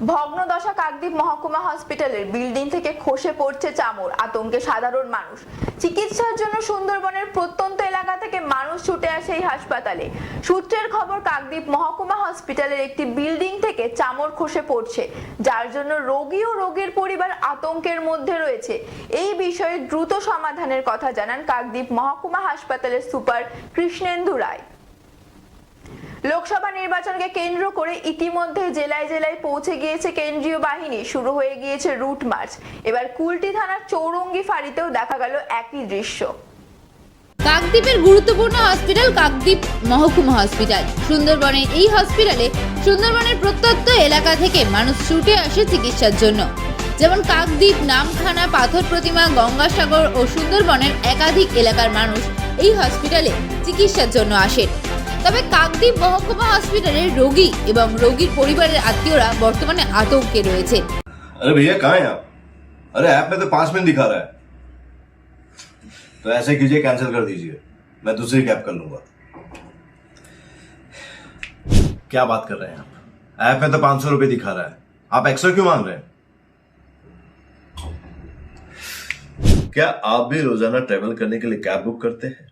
ভগ্নদশা কাকদ্বীপ মহকুমা হসপিটালের বিল্ডিং থেকে খসে পড়ছে চামড়, আতঙ্কে সাধারণ মানুষ। চিকিৎসার জন্য সুন্দরবনের প্রত্যন্ত এলাকা থেকে মানুষ ছুটে আসে এই হাসপাতালে। সূত্রের খবর, কাকদ্বীপ মহকুমা হসপিটালের একটি বিল্ডিং থেকে চামড় খসে পড়ছে, যার জন্য রোগী ও রোগীর পরিবার আতঙ্কের মধ্যে রয়েছে। এই বিষয়ে দ্রুত সমাধানের কথা জানান কাকদ্বীপ মহকুমা হাসপাতালের সুপার কৃষ্ণেন্দু রায়। লোকসভা নির্বাচনকে কেন্দ্র করে ইতিমধ্যে জেলায় জেলায় পৌঁছে গিয়েছে কেন্দ্রীয় বাহিনী। শুরু হয়ে গিয়েছে রুট মার্চ। এবার কুলটি থানার চৌরঙ্গি ফাঁড়িতেও দেখা গেল একই দৃশ্য। কাকদ্বীপের গুরুত্বপূর্ণ হসপিটাল কাকদ্বীপ মহকুমা হসপিটাল। সুন্দরবনের এই হসপিটালে সুন্দরবনের প্রত্যন্ত এলাকা থেকে মানুষ ছুটে আসে চিকিৎসার জন্য। যেমন কাকদ্বীপ, নামখানা, পাথর প্রতিমা, গঙ্গাসাগর ও সুন্দরবনের একাধিক এলাকার মানুষ এই হসপিটালে চিকিৎসার জন্য আসেন। তবে কাকদ্বীপ মহকুমা হসপিটালের রোগী এবং রোগীর পরিবারের আত্মীয়রা বর্তমানে আতঙ্কে রয়েছে अरे भैया कहाँ हैं आप अरे ऐप में तो पांच मिनट दिखा रहा है तो ऐसे कीजिए कैंसिल कर दीजिए मैं दूसरी कैब कर लूंगा क्या बात कर रहे हैं आप ऐप में तो पांच सौ रुपये दिखा रहा है आप एक्स्ट्रा क्यों मांग रहे हैं क्या आप भी रोजाना ट्रेवल करने के लिए कैब बुक करते हैं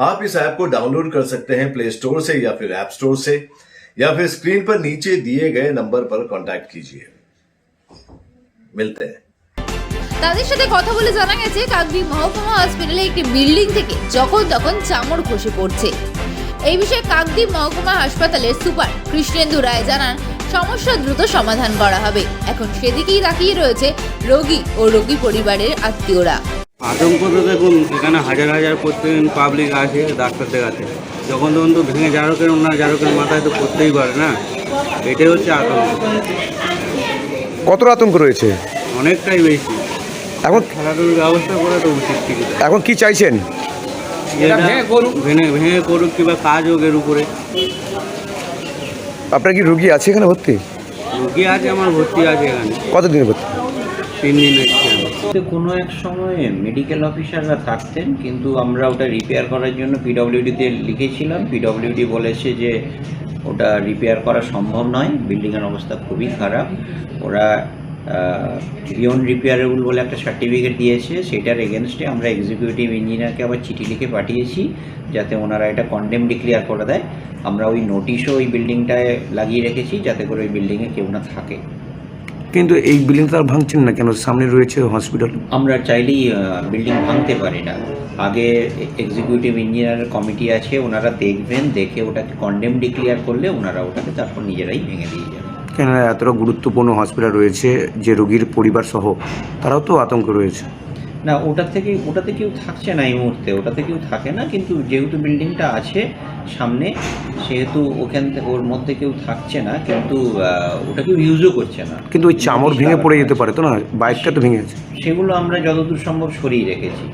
आप इस ऐप को डाउनलोड कर सकते हैं प्ले स्टोर से या फिर ऐप स्टोर से या फिर स्क्रीन पर नीचे दिए गए नंबर पर कांटेक्ट कीजिए मिलते हैं তাদের সাথে কথা বলে জানা গেছে কাকদ্বীপ মহকুমা হসপিটালে একটি বিল্ডিং থেকে যখন তখন চামড় খসে পড়ছে এই বিষয়ে কাকদ্বীপ মহকুমা হাসপাতালের সুপার কৃষ্ণেন্দু রায় জানান সমস্যা দ্রুত সমাধান করা হবে এখন সেদিকেই তাকিয়ে রয়েছে রোগী ও রোগী পরিবারের আত্মীয়রা আতঙ্ক তো দেখুন এখানে হাজার হাজার প্রত্যেকদিন পাবলিক আসে ডাক্তার দেখাতে। যখন তখন তো ভেঙে জারকের ওনার জারকের মাথায় তো পড়তেই পারে না। এটাই হচ্ছে আতঙ্ক। কত আতঙ্ক রয়েছে? অনেকটাই বেশি। এখন খেলাধুলার ব্যবস্থা করা তো উচিত কিছুটা এখন কি চাইছেন? ভেঙে ভেঙে করুক কিংবা কাজ হোক এর উপরে। আপনার কি রুগী আছে এখানে ভর্তি? রুগী আছে আমার ভর্তি আছে এখানে। কতদিন ভর্তি? তিন দিন এসছি তো কোনো এক সময়ে মেডিকেল অফিসাররা থাকতেন, কিন্তু আমরা ওটা রিপেয়ার করার জন্য পিডব্লিউডিতে লিখেছিলাম। পিডব্লিউডি বলেছে যে ওটা রিপেয়ার করা সম্ভব নয়। বিল্ডিংয়ের অবস্থা খুবই খারাপ। ওরা বিয়ন্ড রিপেয়ারেবল বলে একটা সার্টিফিকেট দিয়েছে। সেটার এগেনস্টে আমরা এক্সিকিউটিভ ইঞ্জিনিয়ারকে আবার চিঠি লিখে পাঠিয়েছি, যাতে ওনারা এটা কন্ডেম ডিক্লিয়ার করে দেয়। আমরা ওই নোটিশও ওই বিল্ডিংটায় লাগিয়ে রেখেছি, যাতে করে ওই বিল্ডিংয়ে কেউ না থাকে। কিন্তু এই বিল্ডিং তো আর ভাঙছেন না কেন? সামনে রয়েছে হসপিটাল আমরা চাইলেই বিল্ডিং ভাঙতে পারি না। আগে এক্সিকিউটিভ ইঞ্জিনিয়ার কমিটি আছে ওনারা দেখবেন দেখে ওটাকে কন্ডেম ডিক্লিয়ার করলে ওনারা ওটাকে তারপর নিজেরাই ভেঙে দিয়ে যাবে। কেননা এতটা গুরুত্বপূর্ণ হসপিটাল রয়েছে যে রোগীর পরিবার সহ তারাও তো আতঙ্ক রয়েছে। না ওটা থেকে ওটাতে কেউ থাকছে না এই মুহূর্তে। ওটাতে কেউ থাকে না কিন্তু যেহেতু বিল্ডিংটা আছে সামনে সেহেতু ওখান থেকে ওর মধ্যে কেউ থাকছে না কিন্তু ওটা কেউ ইউজও করছে না। কিন্তু ওই চামড় ভেঙে পড়ে যেতে পারে তো না? বাইকটা তো ভেঙে গেছে। সেগুলো আমরা যতদূর সম্ভব সরিয়ে রেখেছি।